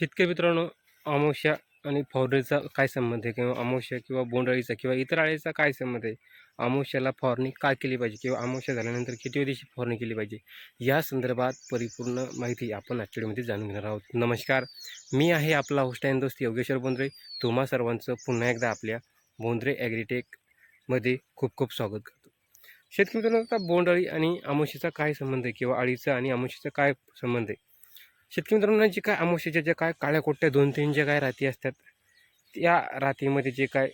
शेतकरी मित्रांनो अमावस्या आणि फवारणीचा काय संबंध आहे? किंवा अमावस्या किंवा बोंडअळीचा किंवा इतर अळीचा काय संबंध आहे? अमावस्याला फवारणी काय केली पाहिजे? किंवा अमावस्या झाल्यानंतर किती दिवशी फवारणी केली पाहिजे? या संदर्भात परिपूर्ण माहिती आपण आजच्या व्हिडिओमध्ये जाणून घेणार आहोत. नमस्कार. मी आहे आपला होस्ट अँड दोस्त योगेश्वर बोंद्रे. तुम्हा सर्वांचं पुन्हा एकदा आपल्या बोंद्रे ॲग्रीटेकमध्ये खूप खूप स्वागत करतो. शेतकरी मित्रांनो आता बोंडअळी आणि अमावस्याचा काय संबंध आहे? किंवा अळीचा आणि अमावस्याचा काय संबंध आहे? शेतकरी मित्रांनो जे काय अमावस्याच्या ज्या काय काळ्या कोट्या दोन तीन ज्या काय राती असतात त्या रातीमध्ये जे काय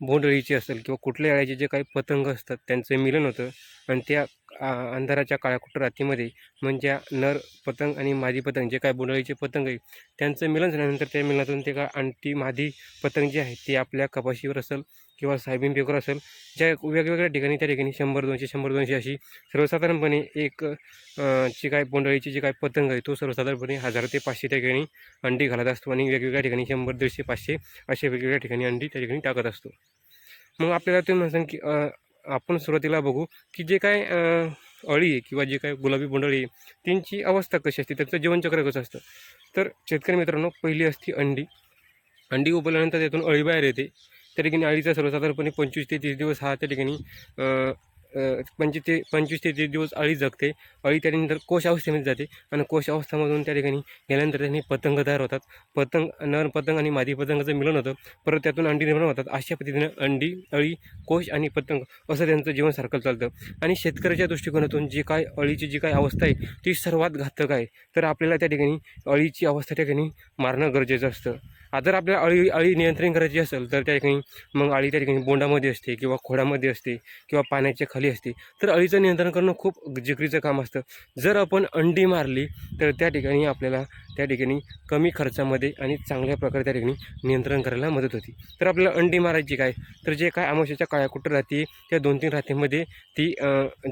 बोंडअळीचे असेल किंवा कुठल्या अळ्याचे जे काही पतंग असतात त्यांचं मिलन होतं. आणि त्या अंधाराच्या काळ्याकुट रातीमध्ये म्हणजे नर पतंग आणि मादी पतंग जे काय बोंडळीचे पतंग आहे त्यांचं मिलन झाल्यानंतर त्या मिलनातून ते काय आणती मादी पतंग जे आहे ते आपल्या कपाशीवर असेल किंवा सायबीन पेपर असेल ज्या वेगवेगळ्या ठिकाणी त्या ठिकाणी शंभर दोनशे शंभर दोनशे अशी सर्वसाधारणपणे एक जी काय बोंडअळीची जी काय पतंग आहे तो सर्वसाधारणपणे हजार ते पाचशे त्या ठिकाणी अंडी घालत असतो आणि वेगवेगळ्या ठिकाणी शंभर दीडशे पाचशे असे वेगवेगळ्या ठिकाणी अंडी त्या ठिकाणी टाकत असतो. मग आपल्याला तुम्ही म्हणसान की आपण सुरुवातीला बघू की जे काय अळी आहे किंवा जे काय गुलाबी बोंडअळी आहे त्यांची अवस्था कशी असते त्यांचं जीवनचक्र कसं असतं? तर शेतकरी मित्रांनो पहिली असते अंडी. अंडी उबवल्यानंतर त्यातून अळी बाहेर येते. त्या ठिकाणी अळीचा सर्वसाधारणपणे पंचवीस ते तीस दिवस हा त्या ठिकाणी पंचवीस ते पंचवीस ते तीस दिवस अळी जगते. अळी त्यानंतर कोश अवस्थेमध्ये जाते आणि कोश अवस्थामधून त्या ठिकाणी गेल्यानंतर त्यांनी पतंग तयार होतात. पतंग नर पतंग आणि मादी पतंगाचं मिलन होतं. परत त्यातून अंडी निर्माण होतात. अशा पद्धतीनं अंडी अळी कोश आणि पतंग असं त्यांचं जीवन सारखं चालतं. आणि शेतकऱ्याच्या दृष्टिकोनातून जी काय अळीची जी काय अवस्था आहे ती सर्वात घातक आहे. तर आपल्याला त्या ठिकाणी अळीची अवस्था त्या ठिकाणी मारणं गरजेचं असतं. जर आपल्याला अळी अळी नियंत्रण करायची असेल तर त्या ठिकाणी मग अळी त्या ठिकाणी बोंडामध्ये असते किंवा खोडामध्ये असते किंवा पाण्याच्या खाली असते. तर अळीचं नियंत्रण करणं खूप जिकरीचं काम असतं. जर आपण अंडी मारली तर त्या ठिकाणी आपल्याला त्या ठिकाणी कमी खर्चामध्ये आणि चांगल्या प्रकारे त्या ठिकाणी नियंत्रण करायला मदत होती. तर आपल्याला अंडी मारायची काय? तर जे काय अमावश्याच्या काळ्या कुठं राहते त्या दोन तीन रात्रीमध्ये ती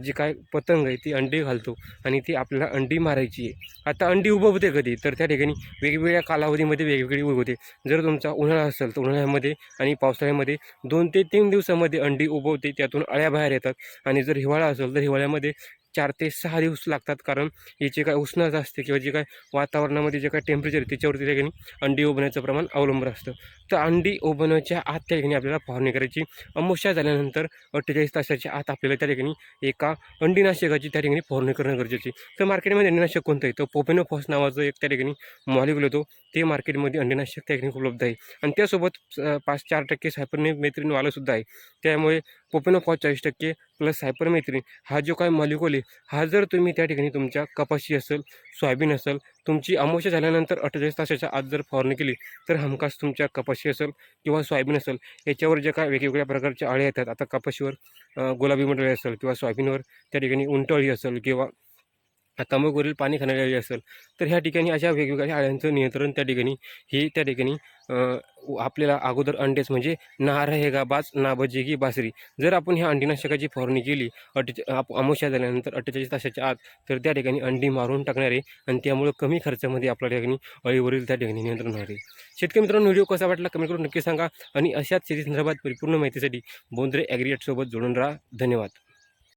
जी काय पतंग आहे ती अंडी घालतो आणि ती आपल्याला अंडी मारायची आहे. आता अंडी उभवते कधी? तर त्या ठिकाणी वेगवेगळ्या कालावधीमध्ये वेगवेगळी उगवते जर तुमचा उन्हाळा असेल तर उन्हाळ्यामध्ये आणि पावसाळ्यामध्ये दोन ते तीन दिवसामध्ये अंडी उभवते त्यातून अळ्या बाहेर येतात. आणि जर हिवाळा असेल तर हिवाळ्यामध्ये चार ते सहा दिवस लागतात. कारण याची काय उष्णता असते किंवा जे काय वातावरणामध्ये जे काय टेम्परेचर आहे त्याच्यावरती त्या ठिकाणी अंडी उभण्याचं प्रमाण अवलंबून असतं. तर अंडी उभण्याच्या आत त्या ठिकाणी आपल्याला फवारणी करायची. अमावस्या झाल्यानंतर अठ्ठेचाळीस तासाच्या आत आपल्याला त्या ठिकाणी एका अंडीनाशकाची त्या ठिकाणी फवारणी करणं गरजेची तर मार्केटमध्ये अंडीनाशक कोणतं आहे? तर पोपेनोफॉस नावाचं एक त्या ठिकाणी मॉलिक्युल येतो. ते मार्केटमध्ये अंडीनाशक त्या ठिकाणी उपलब्ध आहे. आणि त्यासोबत पाच चार टक्के सायपरने मैत्रीण आहे. त्यामुळे पोपेनोफॉस चाळीस टक्के प्लस सायपर मैत्रीण हा जो काय मॉलिक्युल आहे हा जर तुम्ही त्या ठिकाणी तुमच्या कपाशी असेल सोयाबीन असेल तुमची अमावस्या झाल्यानंतर अठ्ठेचाळीस तासाच्या आत जर फवारणी केली तर हमखास तुमच्या कपाशी असेल किंवा सोयाबीन असेल याच्यावर जे काय वेगवेगळ्या प्रकारच्या अळ्या येतात. आता कपाशीवर गुलाबी मंडळी असेल किंवा सोयाबीनवर त्या ठिकाणी उंटअळी असेल किंवा तंबाखूवरील पाणी खाणारी अळी असेल तर ह्या ठिकाणी अशा वेगवेगळ्या अळ्यांचं नियंत्रण त्या ठिकाणी ही त्या ठिकाणी आपल्याला अगोदर अंडेच म्हणजे ना हेगा बाज ना बजेगी बासरी जर आपण ह्या अंडीनाशकाची फवारणी केली अठ्ठे अमोशा झाल्यानंतर अठ्ठेचाळीस तासाच्या आत तर त्या ठिकाणी अंडी मारून टाकणारे आणि त्यामुळं कमी खर्चामध्ये आपल्या ठिकाणी अळीवरील त्या ठिकाणी नियंत्रण होणारे. शेतकरी मित्रांनो व्हिडिओ कसा वाटला कमेंट करून नक्की सांगा आणि अशाच शेती संदर्भात परिपूर्ण माहितीसाठी बोंद्रे ॲग्रिएटसोबत जोडून राहा. धन्यवाद.